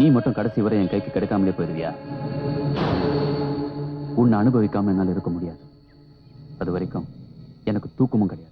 நீ மட்டும் கடைசி வரை என் கைக்கு கிடைக்காமலே போயிருவியா? உன்னை அனுபவிக்காம என்னால் இருக்க முடியாது. அது வரைக்கும் எனக்கு தூக்கமும் கிடையாது.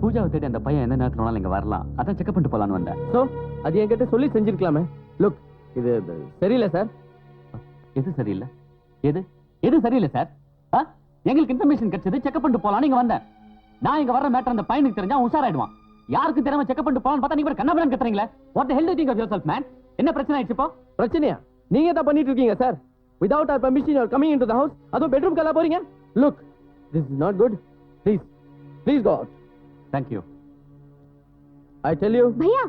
பூஜாவை தேடி அந்த பையன் எந்த நேரத்துல வேணாலும் இங்க வரலாம். அதான் செக்அப் பண்ணிட்டு போலான்னு வந்தேன். ஸோ அது என்கிட்ட சொல்லி செஞ்சிருக்கலாமே. லுக் இது சரியில்லை சார் எது சரியில்லை? எது? எது சரியில்லை சார் ஆ? எங்களுக்கு இன்ஃபர்மேஷன் கிடைச்சது செக்அப் பண்ணிட்டு போலாம்னு இங்க வந்தேன். நான் இங்க வர்ற மேட்டர் அந்த பையனுக்கு தெரிஞ்சா உஷாராயிடுவான். யாருக்கு தெரியாம செக்அப் பண்ணிட்டு போலாம்னு பார்த்தா நீங்க Kannapuram கத்துறீங்களே? What health think of your man என்ன பிரச்சனை ஆயிடுச்சு இப்போ? பிரச்சனையா? நீங்க தான் பண்ணிட்டு இருக்கீங்க sir without our permission you coming in to the house அதுவும் பெட்ரூம் கலா போறீங்க? Look this is not good please please go out thank you I tell you भैया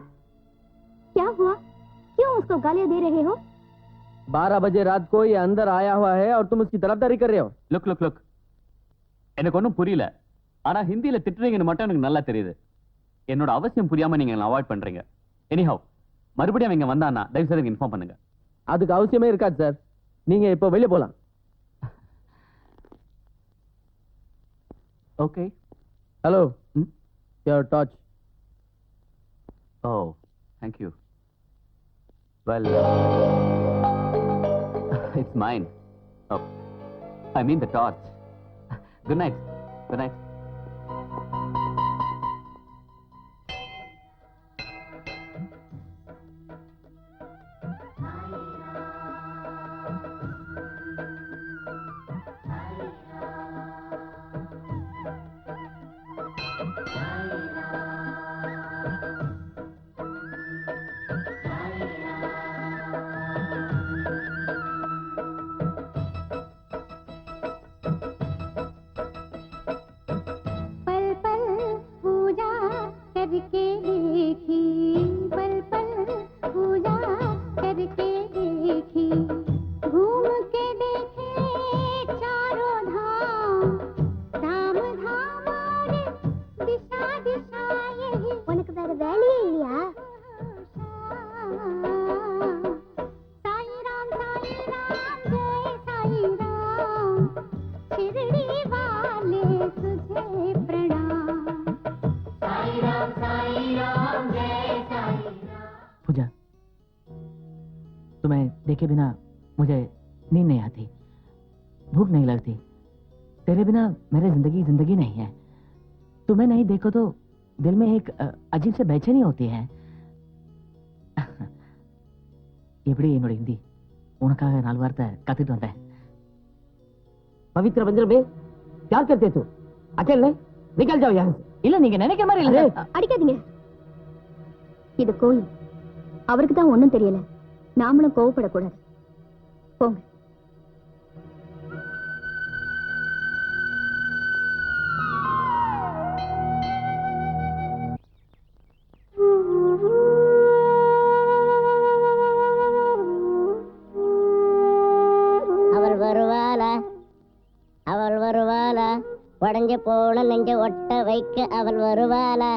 क्या हुआ क्यों उसको गालियां दे रहे हो बारह बजे रात को ये अंदर आया हुआ है और तुम उसकी तरफदारी कर रहे हो லுக் லுக் லுக் எனக்கு ஒன்றும் புரியல ஆனா ஹிந்தியில திட்டுறீங்கன்னு மட்டும் எனக்கு நல்லா தெரியுது என்னோட அவசியம் புரியாம நீங்க அவாய்ட் பண்றீங்க எனிஹவ் மறுபடியும் அவங்க வந்தானா தயவு செய்து இன்ஃபார்ம் பண்ணுங்க அதுக்கு அவசியமே இருக்காது சார் நீங்க இப்போ வெளியே போலாம் okay Hello. Hmm? Your torch. Oh, thank you. Well, it's mine. Oh, I mean the torch. Good night. Good night. the मुझे नींद नहीं आती भूख नहीं लगती तेरे बिना मेरी जिंदगी जिंदगी नहीं है तुम्हें नहीं देखो तो दिल में एक अ, अजीब से बेचैनी होती है எப்படி என்னோட ஹிந்தி உனக்காக நாலு வார்த்தை கத்துட்டு வந்தேன் पवित्र मंदिर में क्या करते तू अकेले निकल जाओ यहाँ से இல்ல நீங்க நினைக்கிற மாதிரி இல்ல அரே. சார். அடிக்காதீங்க இது கோயில் அவருக்கு தான் ஒண்ணும் தெரியல நாமளும் கோவப்படக்கூடாது போங்க அவள் வருவாளா? அவள் வருவாளா? உடஞ்ச போன நெஞ்ச ஒட்ட வைக்க அவள் வருவாளா?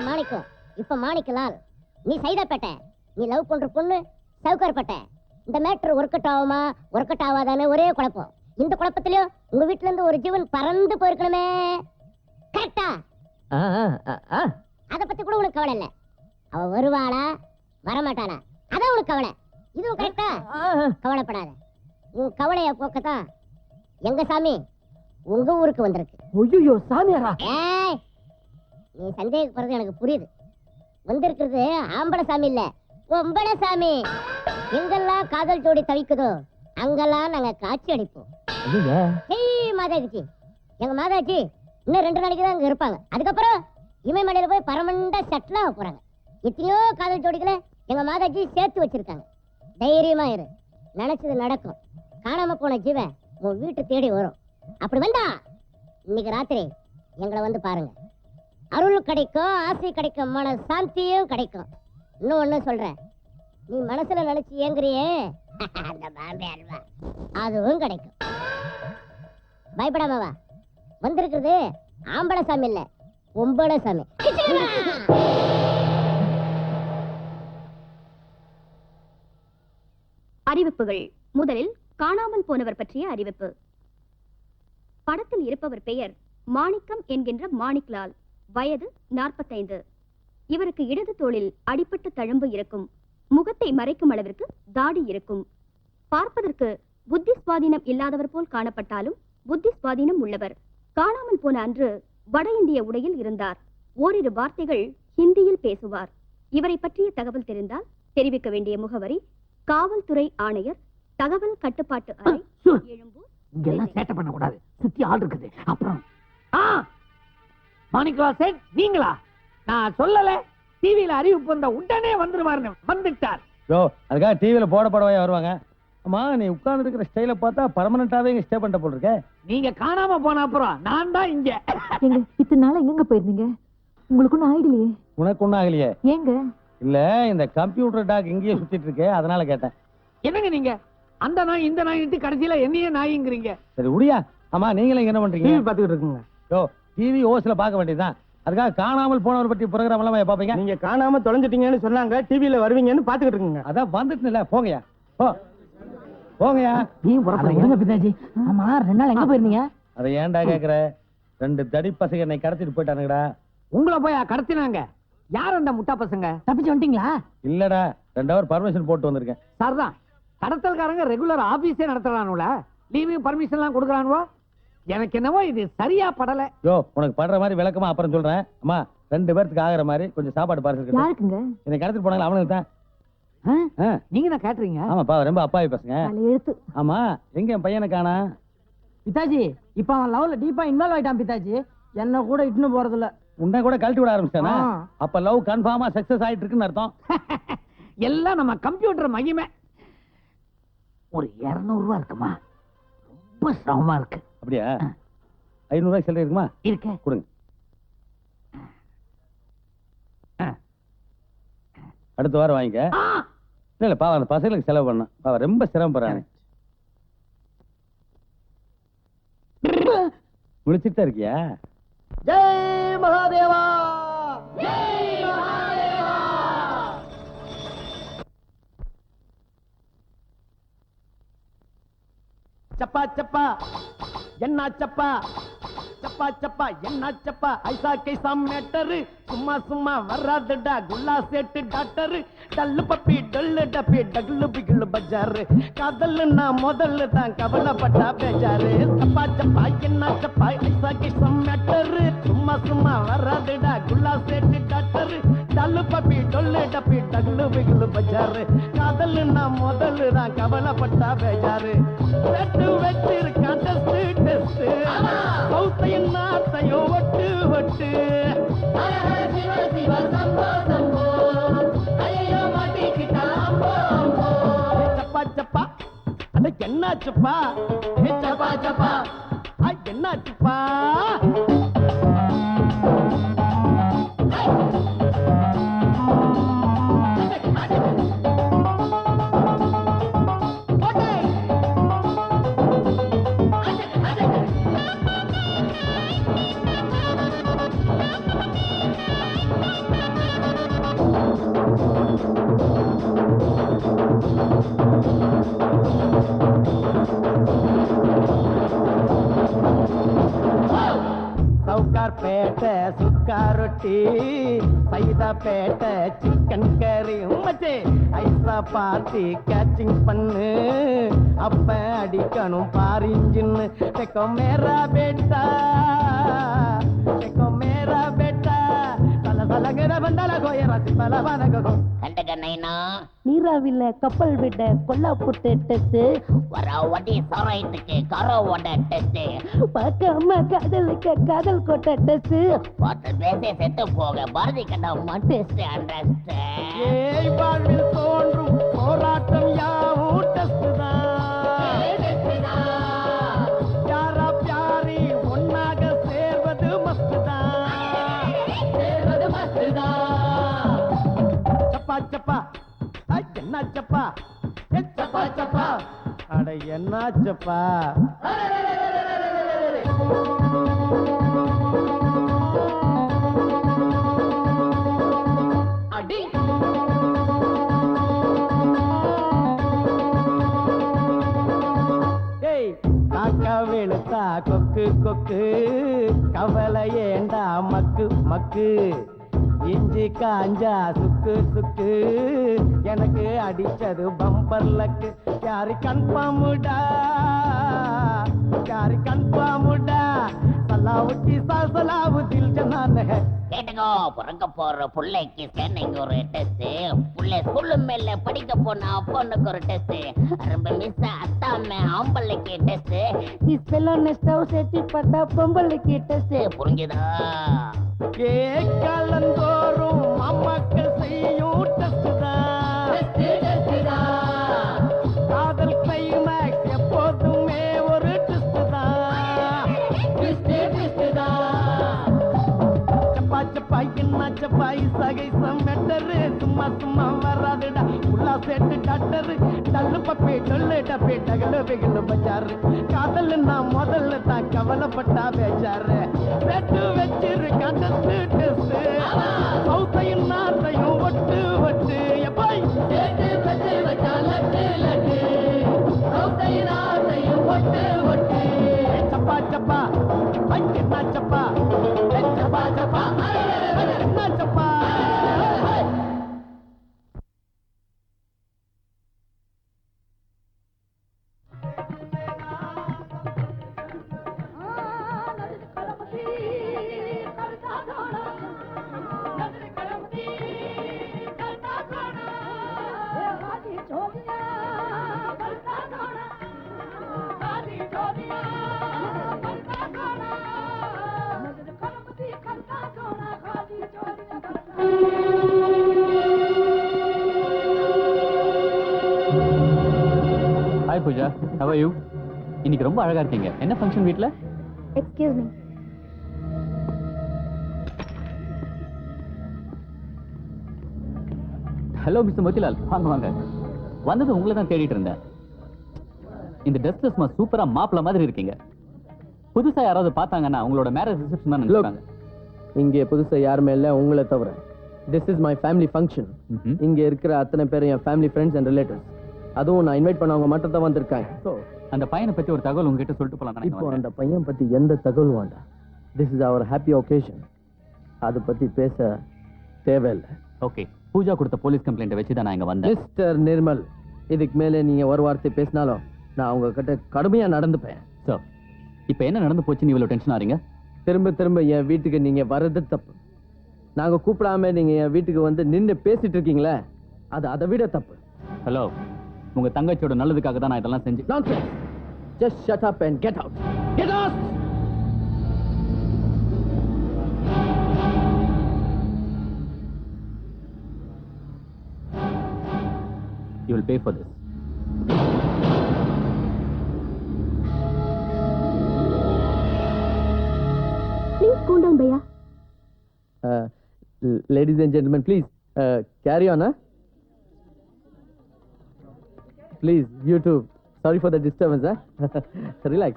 பேர் மாணிக்கம் இப்ப மாணிக்கலால் நீ சைதாப்பேட்டை நீ லவ் பண்ற பொண்ணு சவுக்கார்பேட்டை இந்த மேட்ரு ஒர்க் அவுட் ஆகுமா? ஒர்க் அவுட் ஆகாதானே ஒரே குழப்பம். இந்த குழப்பத்திலயும் உங்க வீட்ல இருந்து ஒரு ஜீவன் பறந்து போயிருக்கணுமே. கரெக்டா. அத பத்தி கூட உனக்கு கவலை இல்ல. அவ வருவாளா? வரமாட்டாளா? அதான் உனக்கு கவலை. இதுவும் கரெக்டா. கவலைப்படாத. உன் கவலைய போக்கத்தான் எங்க சாமி உங்க ஊருக்கு வந்திருக்கு. ஐயோ சாமியாரா? ஏய் நீ சந்தேகப்படுறது எனக்கு புரியுது. வந்திருக்கிறது ஆம்பளை சாமி இல்ல பொம்பளை சாமி. எங்கெல்லாம் காதல் ஜோடி தவிக்குதோ அங்கெல்லாம் நாங்க காட்சி அடிப்போம். ஜெய் மாதாஜி எங்க மாதாஜி இன்னும் ரெண்டு நாளைக்கு தான் அங்க இருப்பாங்க. அதுக்கப்புறம் இமயமலையில போய் பரமண்டா செட்டில் ஆக போறாங்க. எத்தனையோ காதல் ஜோடிகளை எங்க மாதாஜி சேர்த்து வச்சிருக்காங்க. தைரியமா இரு. நினைச்சது நடக்கும். காணாம போன ஜீவன் உன் வீட்டு தேடி வரும். அப்படி வந்தா இன்னைக்கு ராத்திரி எங்களை வந்து பாருங்க. அருள் கிடைக்கும் ஆசை கிடைக்கும் மன சாந்தியும் கிடைக்கும். இன்னும் ஒண்ணு சொல்றேன். நீ மனசுல நினைச்சு ஏங்குறியே? அந்த பாம்பே அல்வா. அதுவும் கிடைக்கும். பயப்படாம வா வந்திருக்கிறது ஆம்பளை சாமி இல்ல ஒம்பளை சாமி. அறிவிப்புகள். முதலில் காணாமல் போனவர் பற்றிய அறிவிப்பு. படத்தில் இருப்பவர் பெயர் மாணிக்கம் என்கின்ற மாணிக்லால் வயது நாற்பத்தைந்து. இவருக்கு இடது தோளில் அடிபட்ட தழும்பு இருக்கும். முகத்தை மறைக்கும் அளவிற்கு தாடி இருக்கும். பார்ப்பதற்கு புத்தி சுவாதீனம் இல்லாதவர் போல் காணப்பட்டாலும் புத்தி சுவாதீனம் உள்ளவர். காணாமல் போன அன்று வட இந்திய உடையில் இருந்தார். ஓரிரு வார்த்தைகள் ஹிந்தியில் பேசுவார். இவரை பற்றிய தகவல் தெரிந்தால் தெரிவிக்க வேண்டிய முகவரி காவல்துறை ஆணையர் தகவல் கட்டுப்பாட்டு அறை எழும்பூர் சுத்தி ஆள் இருக்குது. அப்புறம் சேட் நீங்களா? நான் சொல்லல டிவியில அறிவிப்பு வந்த உடனே வந்துருவாருன்னு வந்துட்டார். யோ அதுக்காக டிவியில போட போடவே வருவாங்க? அம்மா நீ உட்கார்ந்து இருக்கிற ஸ்டைல பார்த்தா பர்மனண்டாவே இங்க ஸ்டே பண்ணிட்ட போல் இருக்க நீங்க காணாம போன அப்புறம் நான் தான் இங்க. எங்க இத்தனை நாள் எங்கெங்க போயிருந்தீங்க? உங்களுக்கு ஒன்றும் ஆயிடலையே? உனக்கு ஒண்ணும் ஆகலையே? ஏங்க? இல்ல இந்த கம்ப்யூட்டர் டாக் இங்கேயே சுத்திட்டு இருக்கே அதனால கேட்டேன். என்னங்க நீங்க? அந்த நாய் இந்த நாயிட்டு கடைசியில என்னையே நாய்ங்கிறீங்க. சரி உடியா. ஆமா நீங்களும் இங்க என்ன பண்றீங்க? டிவி பார்த்துக்கிட்டு இருக்குங்க. யோ டிவி ஓஸ்ல பார்க்க வேண்டியதுதான். அதுக்காக காணாமல் போனவர் பத்தி ப்ரோக்ராம் எல்லாம் பாப்பீங்க நீங்க காணாம தொலைஞ்சிட்டீங்கன்னு சொன்னாங்க டிவில வருவீங்கன்னு பாத்துக்கிட்டு இருக்குங்க. அதான் வந்துட்டுல போங்கயா போ. போங்கயா நீ விடுங்க பிதாஜி? ஆமா ரெண்டு நாள் எங்க போயிருந்தீங்க? அதை ஏன்டா கேக்குற? ரெண்டு தடி பசங்க என்னை கடத்திட்டு போயிட்டானுங்கடா. உங்களை போய் கடத்தினாங்க. யார் அந்த முட்டா பசங்க? தப்பிச்சு வந்துட்டீங்களா? இல்லடா ரெண்டு ஹவர் பர்மிஷன் போட்டு வந்திருக்கேன். சார்தான் கடத்தல்காரங்க ரெகுலர் ஆபீஸே நடத்துறானுல. லீவு பர்மிஷன் எல்லாம் கொடுக்குறானுவோ? எனக்கு என்னவோ இது சரியா படல. யோ உனக்கு படுற மாதிரி விளக்கமா அப்புறம் சொல்றேன். அம்மா ரெண்டு பேர்த்துக்கு ஆகுற மாதிரி கொஞ்சம் சாப்பாடு பார்சல் யாருக்குங்க? என்னை கடத்திட்டு போனாங்க அவனுக்கு தான். நீங்க தான் கேட்டுறீங்க? ஆமாப்பா ரொம்ப அப்பாவி பசங்க. எழுத்து. ஆமா எங்க என் பையனை காணா? பிதாஜி இப்ப அவன் லவ்ல டீப்பா இன்வால்வ் ஆயிட்டான் பிதாஜி. என்ன கூட இட்டுன்னு போறது இல்ல உன்னை கூட கழட்டி விட ஆரம்பிச்சிட்டானா? ஆ. அப்ப லவ் கன்ஃபார்மா சக்சஸ் ஆயிட்டு இருக்குன்னு அர்த்தம். எல்லாம் நம்ம கம்ப்யூட்டர் மகிமை. ஒரு இருநூறு ரூபா இருக்குமா? ரொம்ப சிரமமா இருக்கு. அப்படியா? ஐநூறு ரூபாய் சில்லறை இருக்குமா? இருக்க. கொடுங்க. அடுத்த வாரம் வாங்கிக்க! இல்ல இல்ல பாவம் அந்த பசங்களுக்கு செலவு பண்ண. பாவம் ரொம்ப சிரமப்படுறாங்க முழிச்சிட்டு தான் இருக்கியா? ஜெய் மகாதேவா! சப்பா சப்பா! என்ன சப்பா? சப்பா சப்பா என்ன சப்பா? ஐசா கைசா மேட்டரு சும்மா சும்மா வராதுடா குல்லா சேட்டு டாக்டரு. டல்லு பப்பி டல்லு டப்பி டகுலு பிகுலு பஜாரு. காதல்னா முதல்ல தான் கவலைப்பட்டா பேஜாரு. சப்பா சப்பா என்ன சப்பா? ஐசா கைசா மேட்டரு சும்மா சும்மா வராதுடா குல்லா சேட்டு டாக்டரு. டல்லு பப்பி டொல்லு டப்பி டல்லு பிகுலு பஜாரு. காதல்னா முதல்ல தான் கவலைப்பட்டா பேஜாரு. செட்டு வெட்டு டெஸ்ட் டெஸ்ட் சௌத்தையும் நாத்தையும் ஒட்டு ஒட்டு. சப்பா என்னாச்சுப்பா சப்பா? சப்பா? பாட்டி ரொட்டி சைதா பேட்டை சிக்கன் கறி உமச்சே ஐசா பார்ட்டி கேச்சிங் பண்ணு. அப்ப அடிக்கணும் பாரிஞ்சின்னு மேரா பேட்டா நீராவில கப்பல் விட கொல்லா புட்டு டெஸ்ட் வர வண்டி சாராயத்துக்கு கரோவோட டெஸ்ட் பார்க்காம காதலுக்கு காதல் கோட்டை டெஸ்ட் பார்த்து பேச செத்து போக பாரதி கண்டம் டெஸ்ட் அண்டர்ஸ்ட் ஏய் வாழ்வில் தோன்றும் போராட்டம் யாவும். சப்பா. என்ன சப்பா? சப்பா சப்பா. அட என்ன சப்பா? ஏய் காக்கா வெளுத்தா கொக்கு கொக்கு. கவலை ஏண்டா மக்கு மக்கு. இஞ்சி காஞ்சா சுக்கு சுக்கு. எனக்கு அடிச்சது பம்பர் லக்கு யாரு கன்ஃபார்முடா யாரு கன்ஃபார்முடா சலாவுட்டி சலாவு தில் ஜனான ஹை கேட்டுக்கோ பிறக்க போற பிள்ளைக்கு சென்னைக்கு ஒரு டெஸ்ட் புள்ளை ஸ்கூல்ல மேல படிக்க போனா பொண்ணுக்கு ஒரு டெஸ்ட் ரொம்ப மிஸ் அத்தாம ஆம்பளைக்கு டெஸ்ட் இப்பெல்லாம் நெஸ்ட் ஹவுஸ் எட்டி பார்த்தா பொம்பளைக்கு டெஸ்ட் புரிஞ்சுதா? கேட்கலந்தோறும் அம்மாக்கள் செய்யும் காதல் கிளைமேக்ஸ் எப்போதுமே ஒரு டெஸ்ட் தான் சப்பா சப்பா என்ன சப்பா இசகை சமெட்டரு சும்மா சும்மா. வராதுடா உள்ள சேர்த்து டாக்டரு டல்லு பப்பி டொல்லு டப்பி டகலு பிகலு பச்சாரு காதல் நான் முதல்ல தான் கவலைப்பட்டா பேச்சாரு. வெட்டு வச்சிரு கண்டஸ்ட் டெஸ்ட் சௌத்தையும் நாத்தையும் ஒட்டு ஒட்டு. எப்பாய்? செட்டு வச்சு வச்சா லட்டு லட்டு சௌத்தையும் நாத்தையும் ஒட்டு ஒட்டு. சப்பா சப்பா. ஹாய் பூஜா ஹவ் யூ இன்னைக்கு ரொம்ப அழகா இருக்கீங்க. என்ன ஃபங்க்ஷன் வீட்ல? Excuse me hello mister Motilal வாங்க வாங்க. வந்தது உங்களை தான் தேடிட்டு இருந்தேன். இந்த ட்ரெஸ்ல சும்மா சூப்பரா மாப்பிள மாதிரி இருக்கீங்க. புதுசா யாராவது பார்த்தாங்கன்னா உங்களோட மேரேஜ் ரிசப்ஷன் தான் நினைப்பாங்க இங்கே புதுசா யாருமே இல்ல உங்களை தவிர. திஸ் இஸ் மை ஃபேமிலி ஃபங்க்ஷன். இங்க இருக்கிற அத்தனை பேரும் என் ஃபேமிலி ஃப்ரெண்ட்ஸ் அண்ட் ரிலேட்டிவ்ஸ் அதுவும் நான் இன்வைட் பண்ணவங்க மட்டும் தான் வந்திருக்காங்க ஸோ அந்த பையனை பத்தி ஒரு தகவல் உங்ககிட்ட சொல்லிட்டு போலாம் இப்போ அந்த பையன் பத்தி எந்த தகவலும் வேண்டாம். This is our happy occasion அதை பத்தி பேச தேவையில்லை. ஓகே பூஜா கொடுத்த போலீஸ் கம்ப்ளைண்ட் வச்சு தான் நான் இங்க வந்தேன். மிஸ்டர் நிர்மல் இதுக்கு மேலே நீங்க ஒரு வார்த்தை பேசினாலும் நான் உங்க கிட்ட கடுமையா நடந்துப்பேன். சோ இப்போ என்ன நடந்து போச்சுன்னு இவ்வளவு டென்ஷன் ஆறீங்க? திரும்ப திரும்ப என் வீட்டுக்கு நீங்க வர்றது தப்பு. நாங்க கூப்பிடாம நீங்க என் வீட்டுக்கு வந்து நின்னு பேசிட்டு இருக்கீங்களே அது அதை விட தப்பு. ஹலோ உங்க தங்கச்சியோட நல்லதுக்காக தான் நான் இதெல்லாம் செஞ்சு Nonsense. Just shut up and get out. Get out! You will pay for this please cool down Bhaiya Uh, ladies and gentlemen, please uh, carry on, huh? Too. Sorry for the disturbance, huh? Relax.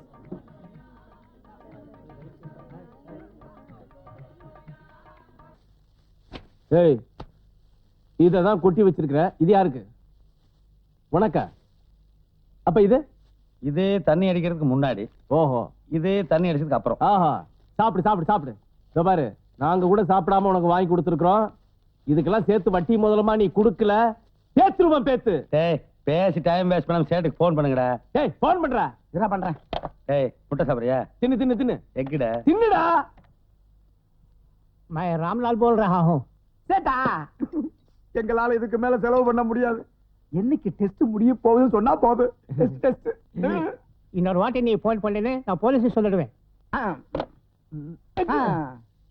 ஏய் இததான் கொட்டி வச்சிருக்கிற. இது யாருக்கு? உனக்கா? அப்ப இது? இது தண்ணி அடிக்கிறதுக்கு முன்னாடி. ஓஹோ. இது தண்ணி அடிச்சதுக்கு அப்புறம். ஆஹா. சாப்பிடு சாப்பிடு சாப்பிடு. இதோ பாரு நாங்க கூட சாப்பிடாம உனக்கு வாங்கி கொடுத்துருக்கோம் இதுக்கெல்லாம் சேர்த்து வட்டி முதலமா நீ கொடுக்கல? பேத்துருவன் பேத்து. டேய் பேசி டைம் வேஸ்ட் பண்ணாம சேட்டுக்கு போன் பண்ணுங்கடா. ஏய் போன் பண்றா. இதா பண்றேன் ஏய் முட்டை சாப்பிடுறியா? தின்னு தின்னு தின்னு. எக்குடா தின்னுடா. மை ராம்லால் போல் ரஹா ஹூம் சேட்டா. எங்களால இதுக்கு மேல செலவு பண்ண முடியாது. என்னைக்கு டெஸ்ட் முடிய போகுதுன்னு சொன்னா போகுது டெஸ்ட் இன்னொரு வாட்டி நீ போன் பண்ணினு நான் போலீஸ் சொல்லிடுவேன்.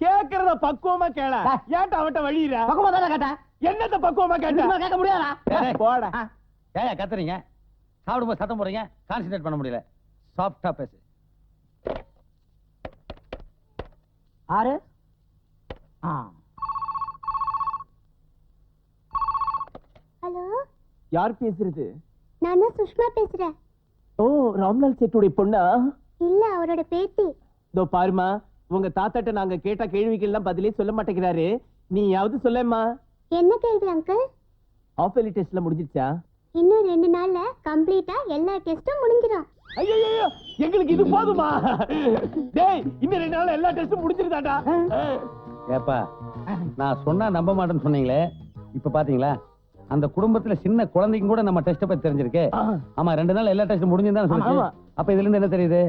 கேக்குறத பக்குவமா கேள. ஏன்டா அவட்ட வழியிற? பக்குவமா தானே கேட்டா என்னத்த பக்குவமா கேட்டேன் கேட்க முடியாதா? போடா. ஏயா கத்துறீங்க? சாப்பிடும்போது சத்தம் போடுறீங்க? கான்சென்ட்ரேட் பண்ண முடியல. சாஃப்டா பேசு. ஆறு? ஹலோ? யார் பேசுறது? நான் தான் சுஷ்மா பேசுறேன். ஓ ராம்லால் சேட்டுடைய பொண்ணா? இல்ல அவரோட பேத்தி. இதோ பாருமா உங்க தாத்தாட்ட நாங்க கேட்ட கேள்விக்கெல்லாம் பதிலே சொல்ல மாட்டேங்கிறாரு. நீயாவது சொல்லேம்மா. என்ன கேள்வி அங்கிள்? ஆஃப் எலி டெஸ்ட்ல முடிஞ்சிருச்சா இன்னும் ரெண்டு நாள்ல கம்ப்ளீட்டா எல்லா டெஸ்டும் முடிஞ்சிடும் ஐயோ எங்களுக்கு இது போதுமா? டேய் இன்னும் ரெண்டு நாள் எல்லா டெஸ்டும் முடிஞ்சிருதாடா ஏப்பா நான் சொன்னா நம்ப மாட்டேன்னு சொன்னீங்களே. இப்ப பாத்தீங்களா? அந்த குடும்பத்துல சின்ன குழந்தைக்கும் கூட நம்ம டெஸ்ட் பத்தி தெரிஞ்சிருக்கு. ஆமா ரெண்டு நாள் எல்லா டெஸ்ட் முடிஞ்சுதான் சொல்லுச்சு. ஆமா. அப்ப இதுல இருந்து என்ன தெரியுது?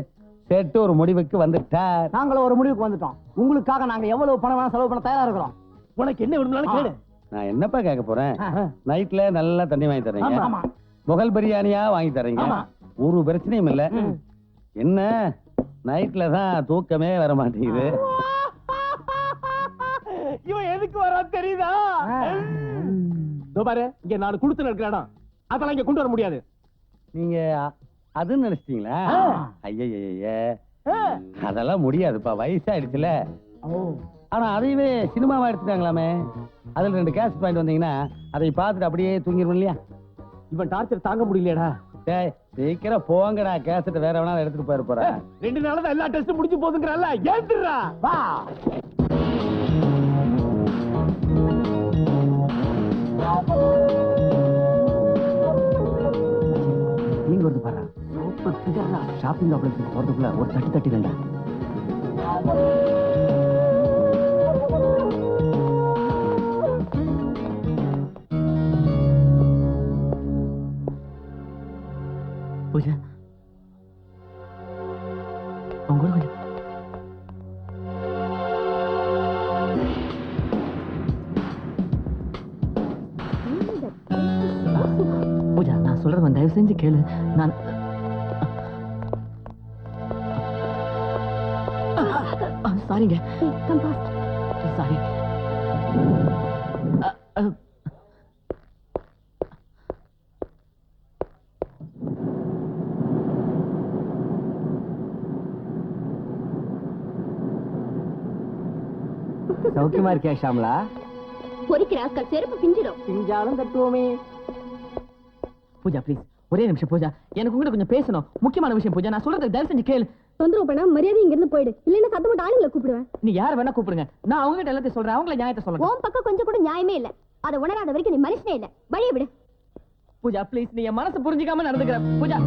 செட்டு ஒரு முடிவுக்கு வந்துட்டார். நாங்களும் ஒரு முடிவுக்கு வந்துட்டோம். உங்களுக்காக நாங்க எவ்வளவு பணம் வேணா செலவு பண்ண தயாரா இருக்கிறோம். உனக்கு என்ன வேணும்னாலும் கேளு. நான் என்னப்பா கேட்க போறேன்? நைட்ல நல்லா தண்ணி வாங்கி தர்றீங்க. ஆமா. முகல் பிரியாணியா வாங்கி தர்றீங்க. ஆமா. ஒரு பிரச்சனையும் இல்ல. என்ன? நைட்ல தான் தூக்கமே வர மாட்டேங்குது. இவன் எதுக்கு வரா தெரியுதா? பாரு இங்க நான் கொடுத்து இடம் அதெல்லாம் இங்க கொண்டு வர முடியாது. நீங்க அதுன்னு நினைச்சிட்டீங்களா? ஐயய்ய. அதெல்லாம் முடியாதுப்பா. வயசாயிடுச்சுல. ஆனா அதையவே சினிமாவா எடுத்துட்டாங்களாமே. அதுல ரெண்டு கேஸ் பாயிண்ட் வந்தீங்கன்னா அதை பார்த்துட்டு அப்படியே தூங்கிடுவோம் இல்லையா? இவன் டார்ச்சர் தாங்க முடியலடா டேய் சீக்கிரம் போங்கடா. கேசட் வேற வேணாலும் எடுத்துட்டு போயிரு போறேன் ரெண்டு நாள் தான் எல்லா டெஸ்டும் முடிஞ்சு போதுங்கிறல்ல ஏத்துறா வா. நீங்க வருது பாரு. சூப்பர் ஷாப்பிங் காம்ப்ளெக்ஸ் போறதுக்குள்ள ஒரு தட்டி தட்டி ரெண்டா செஞ்சு கேளு. நான் சாரிங்க சாரி சௌக்கியமா இருக்கியா ஷாம்லா? பொறிக்கிற செருப்பு பிஞ்சிடும். பிஞ்சாலும் தட்டுவோமே. பூஜா ப்ளீஸ் ஒரே நிமிஷம் பூஜா. எனக்கு உங்ககிட்ட கொஞ்சம் பேசணும். முக்கியமான விஷயம் பூஜா. நான் சொல்றது தயவு செஞ்சு கேளு. தொந்தரவு பண்ணா மரியாதை இங்க இருந்து போயிடு. இல்லைன்னா சத்தம் போட்டு ஆளுங்களை கூப்பிடுவேன். நீ யார் வேணா கூப்பிடுங்க. நான் அவங்க கிட்ட எல்லாத்தையும் சொல்றேன். அவங்கள நியாயத்தை சொல்றேன் உன் பக்கம் கொஞ்சம் கூட நியாயமே இல்ல. அதை உணராத வரைக்கும் நீ மனுஷனே இல்ல. வழிய விடு. பூஜா ப்ளீஸ் நீ என் மனசு புரிஞ்சுக்காம நடந்துக்கிற. பூஜா.